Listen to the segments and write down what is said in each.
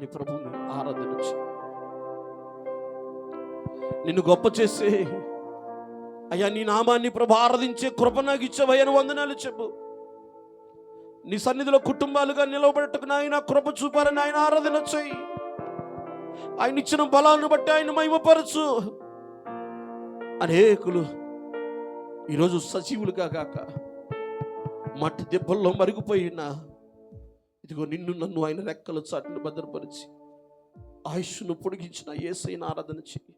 నీ ప్రభువుని ఆరాధన నిన్ను గొప్ప చేసే అయ్యా నీ నామాన్ని ప్రభు ఆరాధించే కృప నాకు ఇచ్చేవయ్యను వందనాలు చెప్పు. నీ సన్నిధిలో కుటుంబాలుగా నిలవబడటకు నాయన కృప చూపారని ఆయన ఆరాధన చేయి. ఆయన ఇచ్చిన బలాన్ని బట్టి ఆయన మహిమపరచు. అనేకులు ఈరోజు సజీవులుగా కాక మట్టి దెబ్బల్లో మరిగిపోయినా ఇదిగో నిన్ను నన్ను ఆయన రెక్కల చాటును భద్రపరిచి ఆయుష్ను పొడిగించిన ఏసైన ఆరాధన చెయ్యి.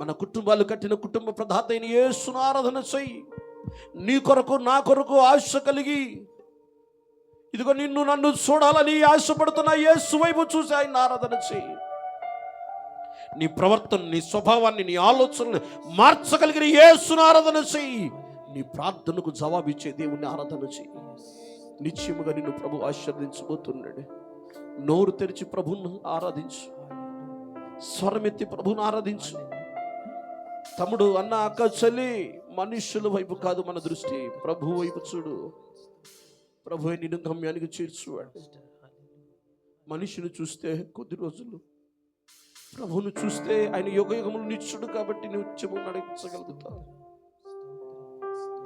మన కుటుంబాలు కట్టిన కుటుంబ ప్రధాత అయిన ఏసును ఆరాధన చెయ్యి. నీ కొరకు నా కొరకు ఆశ కలిగి ఇదిగో నిన్ను నన్ను చూడాలని ఆశపడుతున్న యేసు వైపు చూసి ఆయన ఆరాధన చెయ్యి. నీ ప్రవర్తన నీ స్వభావాన్ని నీ ఆలోచనని మార్చగలిగిన యేసును ఆరాధన చెయ్యి. నీ ప్రార్థనకు జవాబిచ్చే దేవుణ్ణి ఆరాధన చెయ్యి. నిశ్చయముగా నిన్ను ప్రభు ఆశీర్వదించబోతున్నాడు. నోరు తెరిచి ప్రభుని ఆరాధించు. స్వరమెత్తి ప్రభుని ఆరాధించు. తమ్ముడు అన్న అక్క చెల్లి మనుష్యుల వైపు కాదు మన దృష్టి. ప్రభు వైపు చూడు. ప్రభు నిన్ను గమ్యానికి చేర్చువాడు. మనిషిని చూస్తే కొద్ది రోజులు. ప్రభువును చూస్తే ఆయన యుగ యుగములు నిత్యుడు కాబట్టి నిత్యము నడిపించగలుగుతావు.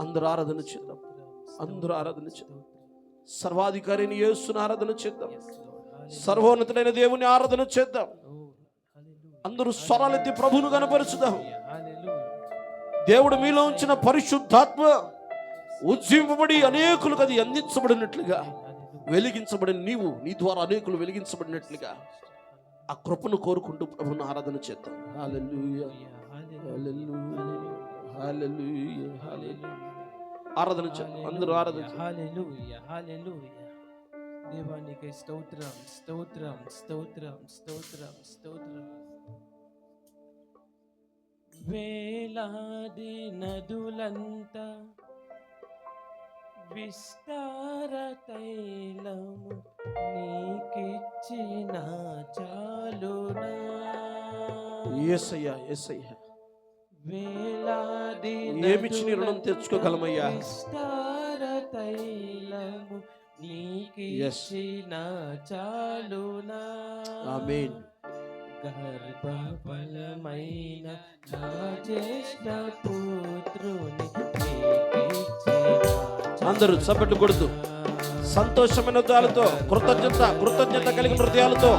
అందరూ ఆరాధన చేద్దాం. అందరూ ఆరాధన చేద్దాం. సర్వాధికారిని యేసుని ఆరాధన చేద్దాం. సర్వోన్నతుడైన దేవుని ఆరాధన చేద్దాం. అందరూ స్వరాలెత్తి ప్రభువును కనపరుచుదాం. దేవుడు మీలో ఉంచిన పరిశుద్ధాత్మ ఉజ్జీవింపబడి అనేకులకు అది అందించబడినట్లుగా వెలిగించబడిన నీవు నీ ద్వారా అనేకులు వెలిగించబడినట్లుగా ఆ కృపను కోరుకుంటూ ప్రభువును ఆరాధన చేద్దాం. హల్లెలూయా హల్లెలూయా హల్లెలూయా హల్లెలూయా ఆరాధన అందరూ ఆరాధన దేవానికి స్తోత్రం స్తోత్రం స్తోత్రం స్తోత్రం స్తోత్రం. వేలాది నదులంత విస్తార తైలము నీకిచ్చిన చాలునా? యేసయ్యా యేసయ్యా వేలాది ఏమిచ్చి నీ రుణం తెచ్చుకోగలమయ్యా? చాలునా? ఆమేన్. గర్భఫలమైన పుత్రుని అందరూ చప్పట్లు కొడుతూ సంతోషమైన హృదయాలతో కృతజ్ఞత కృతజ్ఞత కలిగిన హృదయాలతో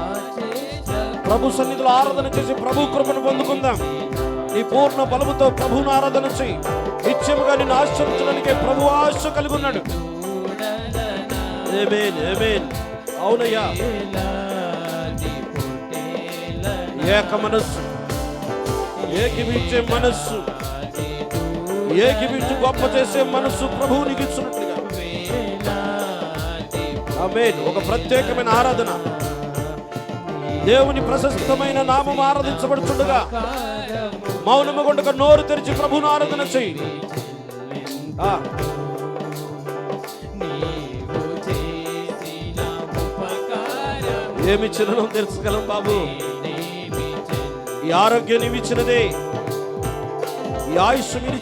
ప్రభు సన్నిధిలో ఆరాధన చేసి ప్రభు కృపను పొందుకుందాం. నీ పూర్ణ బలముతో ప్రభువును ఆరాధన చేయి. నిత్యముగా నిన్ను ఆశ్రయించడానికి ప్రభు ఆశ కలిగి ఉన్నాడు. అవునయ్యా. ఏక మనస్సు. ఏకీవించే మనస్సు. ఏకీవించి గొప్ప చేసే మనస్సు ప్రభువునికి ఇచ్చినట్లుగా ఒక ప్రత్యేకమైన ఆరాధన. దేవుని ప్రశస్తమైన నామం ఆరాధించబడుతుండగా మౌనము కొండక నోరు తెరిచి ప్రభువును ఆరాధన చెయ్యి ఆ, ఏమి చిరణం తెలుసుకోగలం బాబు. ఈ ఆరోగ్యం నీవు ఇచ్చినదే ఈ ఆయుష్ మీరు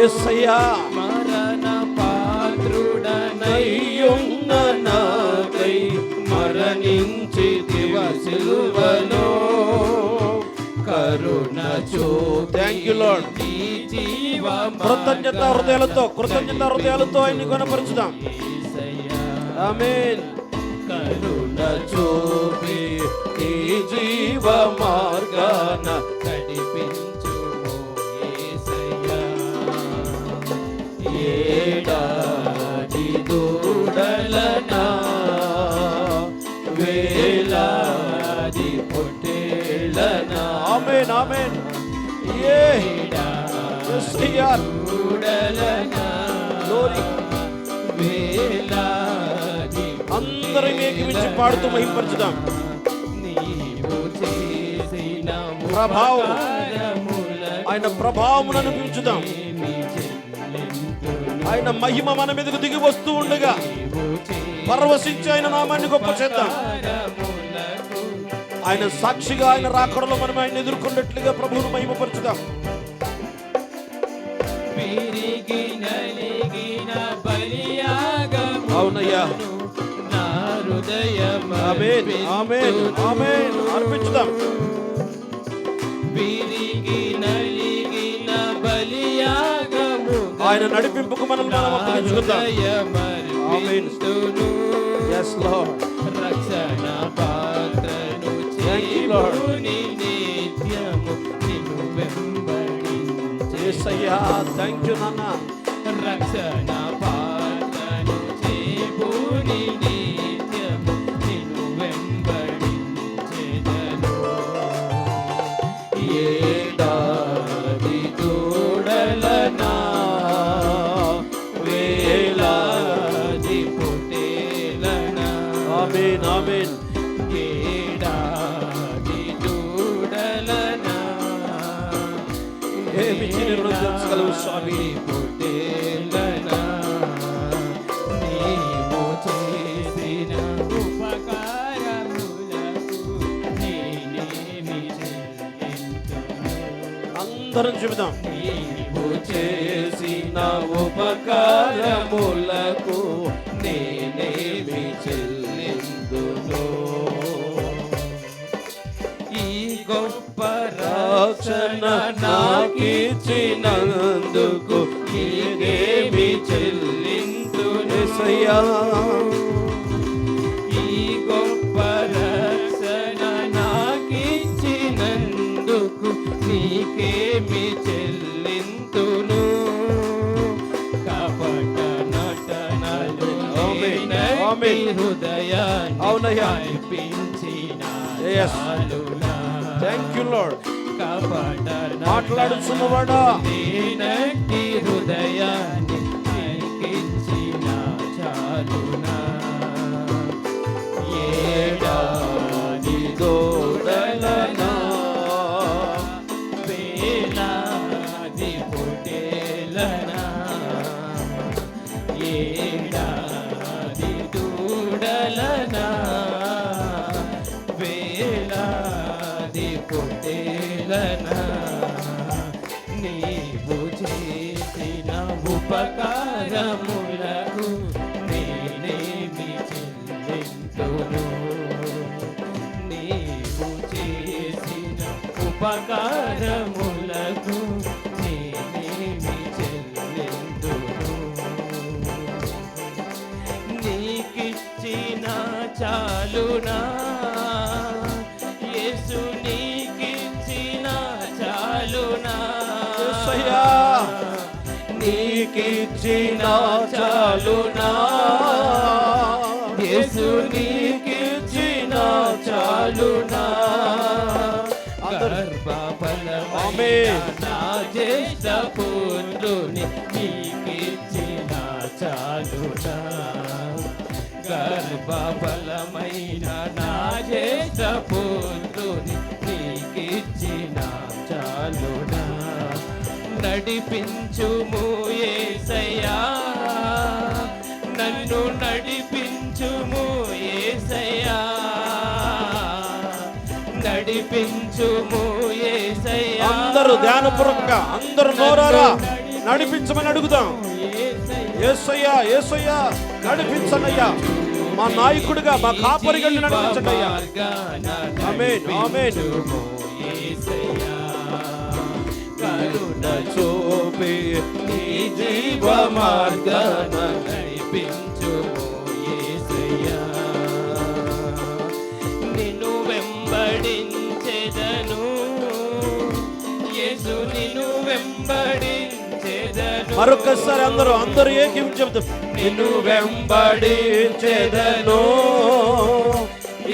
యేసయ్యా మరణ పాత్రుడనయ్యున్న నాకై మరణించి సిలువలో కరు కరుణ జీవ కృతజ్ఞత హృదయాలతో కృతజ్ఞత హృదయాలతో ఆయన్ని కొనపరుచుదాం ఆమేన్ కరుణ చూపి జీవ మార్గాన నడిపించుము ఏడాది దూడలనా? వేలాది పొట్టేళ్ళనా ఆమేన్ ఆమేన్. ఏ. వేలాది అందరం ఏకమించి పాడుతూ మహింపరచుదాం. ప్రభావం. ఆయన ప్రభావమును అనిపించుదాం ఆయన మహిమ మన మీదకు దిగి వస్తూ ఉండగా పరవశించి ఆయన నామాన్ని గొప్ప చేద్దాం. ఆయన సాక్షిగా ఆయన రాకడలో మనం ఆయన ఎదుర్కొన్నట్లుగా ప్రభువును మహిమపరచుదాం. అవునయ్యా. అర్పించుదాం. విరిగి నలిగిన బలియా ఆయన నడిపింపుకు మనల్ని మనం అప్పగించుకుందాం. ఎస్ లార్డ్ రక్షణ పాత్రను Thank you, Lord. చేయుని నిత్యము నిన్ను వెంబడించే యేసయ్యా థ్యాంక్ యూ నాన్న రక్షణ ఏమిచ్చి నిర్ణయించగలవు స్వామి? అందరం చెబుదాం చేసిన ఉపకారములకు రక్షణ నాకిచ్చినందుకు ఇదేమి చెల్లిందును యేసయ్యా ఈ గొప్ప రక్షణ నాకిచ్చినందుకు నీకేమి చెల్లింతును కపట నటనలు. హృదయాన్ని అవునయ్యా. చాలునా. థ్యాంక్ యూ లార్డ్ మాట్లాడుచున్నవాడా? హృదయాన్ని ఉపకారములకు నేనేమి చెల్లింతును నీవు చేసిన ఉపకారములకు నేనేమి చెల్లింతును నీకిచ్చిన చాలునా నీకిచ్చిన చాలునా? యేసు నీకిచ్చిన చాలునా? గర్భఫలమైన ఆమేన్. నా జ్యేష్ఠ పుత్రుని నీకిచ్చిన చాలునా? గర్భఫలమైన నా జ్యేష్ఠ పుత్రుని నడిపించుము యేసయ్యా నన్ను నడిపించుము యేసయ్యా నడిపించుము యేసయ్యా అందరూ ధ్యానపూర్వకంగా అందరూ నోరారా నడిపించమని అడుగుదాం. ఏసయ్యా ఏసయ్యా నడిపించనయ్యా. మా నాయకుడిగా మా కాపరిగా నడిపించండి అయ్యా ఆమేన్, ఆమేన్. యేసయ్యా కరుణ చూపి నీ జీవ మార్గాన యేసయ్యా నిన్ను వెంబడించెదను. యేసు నిన్ను వెంబడించెదను. మరొకసారి అందరూ అందరూ ఏకీం చెబుతాం నిన్ను వెంబడించేదను.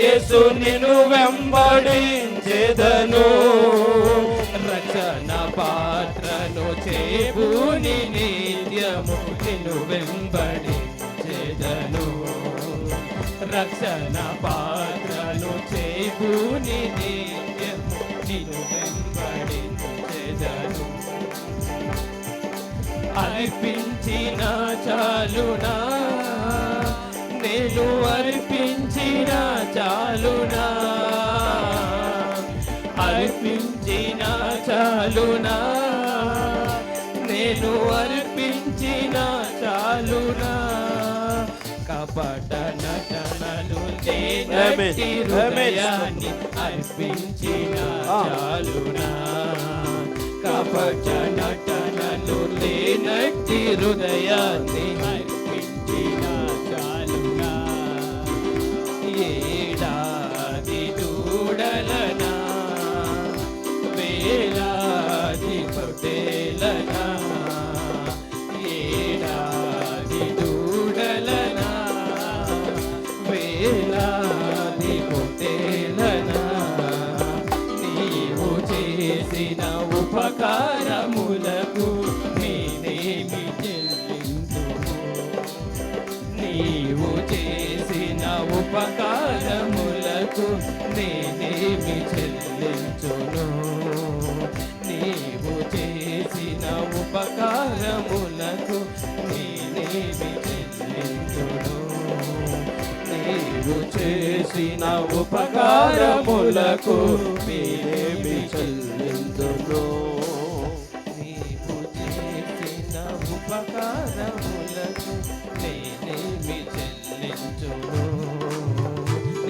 యేసు నిన్ను వెంబడించేదను. పాత్రను నిత్యము నిన్ను వెంబడి చేదను. రక్షణ పాత్రను చేబూని నిత్యము నిన్ను వెంబడి చేదను. అర్పించిన చాలునా? నేను అర్పించిన చాలునా? అర్పించిన చాలునా? నేను అర్పించిన చాలునా కపట నటనలు. హృదయాన్ని అర్పించిన. చాలునా కపట నటనలు లేనట్టి హృదయాన్ని అర్పించిన ఉపకారములకు నేనేమి చెల్లించును. నీవు చేసిన ఉపకారములకు నేనేమి చెల్లించును. నీవు చేసిన ఉపకారములకు నేనేమి చెల్లించును. నీవు చేసిన ఉపకారములకు నేనేమి చెల్లించును.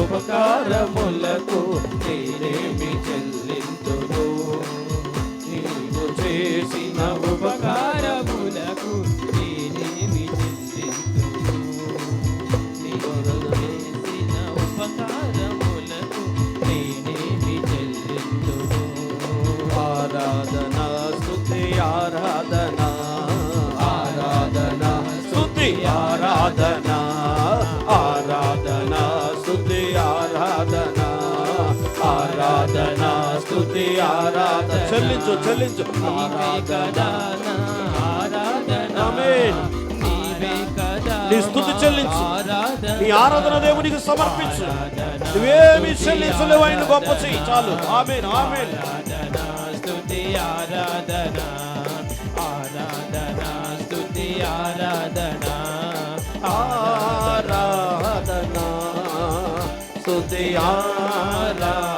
ఉపకారములకు నేనేమి చెల్లింతును చెల్లించు చెల్లించు. నీ స్థుతి చెల్లించు. నీ ఆరాధన దేవునికి సమర్పించు. నువ్వేమి చెల్లించలేవు ఆయన గొప్ప చెయ్యి. చాలు. Amen amen. స్థుతి ఆరాధన. ఆరాధన స్థుతి ఆరాధన. ఆరాధన స్థుతి ఆరాధన.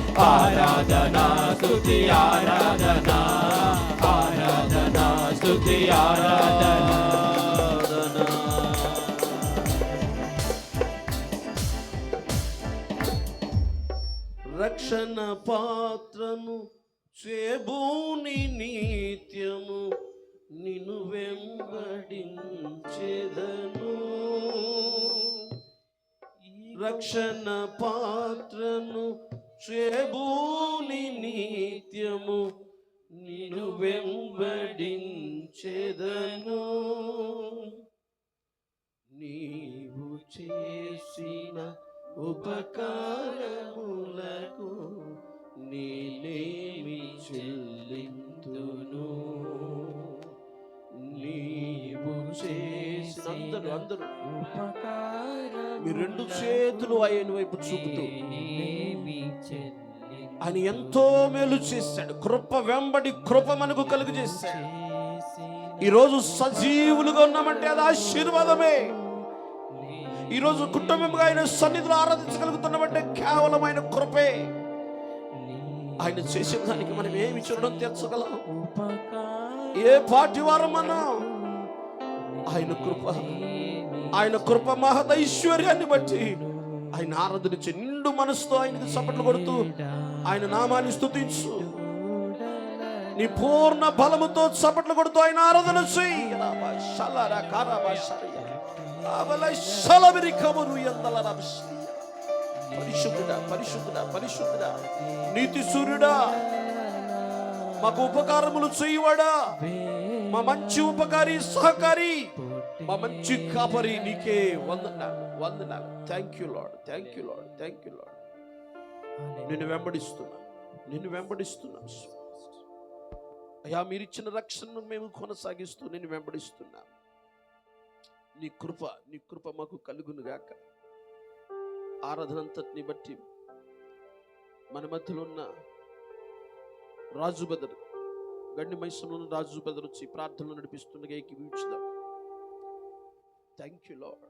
ఆరాధనా స్తుతి ఆరాధనా ఆరాధనా స్తుతి ఆరాధనా. రక్షణ పాత్రను చేబూని నిత్యము నిను వెంబడించెదను. రక్షణ పాత్రను చేబూని నిత్యము నిన్ను వెంబడించెదను నీవు చేసిన ఉపకారములకు నీలేమి చెల్లింతును. అందరూ అందరూ. మీ రెండు చేతులు ఆయన వైపు చూపుతూ ఆయన ఎంతో మేలు చేశాడు. కృప వెంబడి కృప మనకు కలుగు చేశాడు. ఈరోజు సజీవులుగా ఉన్నామంటే అది ఆశీర్వాదమే. ఈరోజు కుటుంబంగా ఆయన సన్నిధిలో ఆరాధించగలుగుతున్నామంటే కేవలం ఆయన కృపే. ఆయన చేసిన దానికి మనం ఏమి చూడడం తెచ్చగలం? ఏ పాటి వారం మనం ఆయన కృప ఆయన కృప మహదైశ్వర్యాన్ని బట్టి ఆయన ఆరాధన నిండు మనసుతో ఆయనకి చప్పట్లు కొడుతూ ఆయన నామాన్ని స్థుతించు నీ పూర్ణ బలముతో చప్పట్లు కొడుతూ ఆయన ఆరాధన చెయ్యి పరిశుద్ధుడా పరిశుద్ధుడా పరిశుద్ధుడా. నీతి సూర్యుడా. మాకు ఉపకారములు చేయువాడా. మా మంచి ఉపకారి సహకారి మా మంచి కాపరి నీకే వందనాలు వందనాలు. Thank you Lord thank you Lord thank you Lord నిన్ను వెంబడిస్తున్నా. నిన్ను వెంబడిస్తున్నా అయ్యా మీరిచ్చిన రక్షణను మేము కొనసాగిస్తూ నిన్ను వెంబడిస్తున్నాం. నీ కృప నీ కృప మాకు కలుగును గాక. ఆరాధనంతటిని బట్టి మన మధ్యలో ఉన్న రాజు బెదరు గండి మైసంలో ఉన్న రాజు బెదరు వచ్చి ప్రార్థనలు నడిపిస్తుండగా ఏకీవించుదాం థ్యాంక్ యూ లాడ్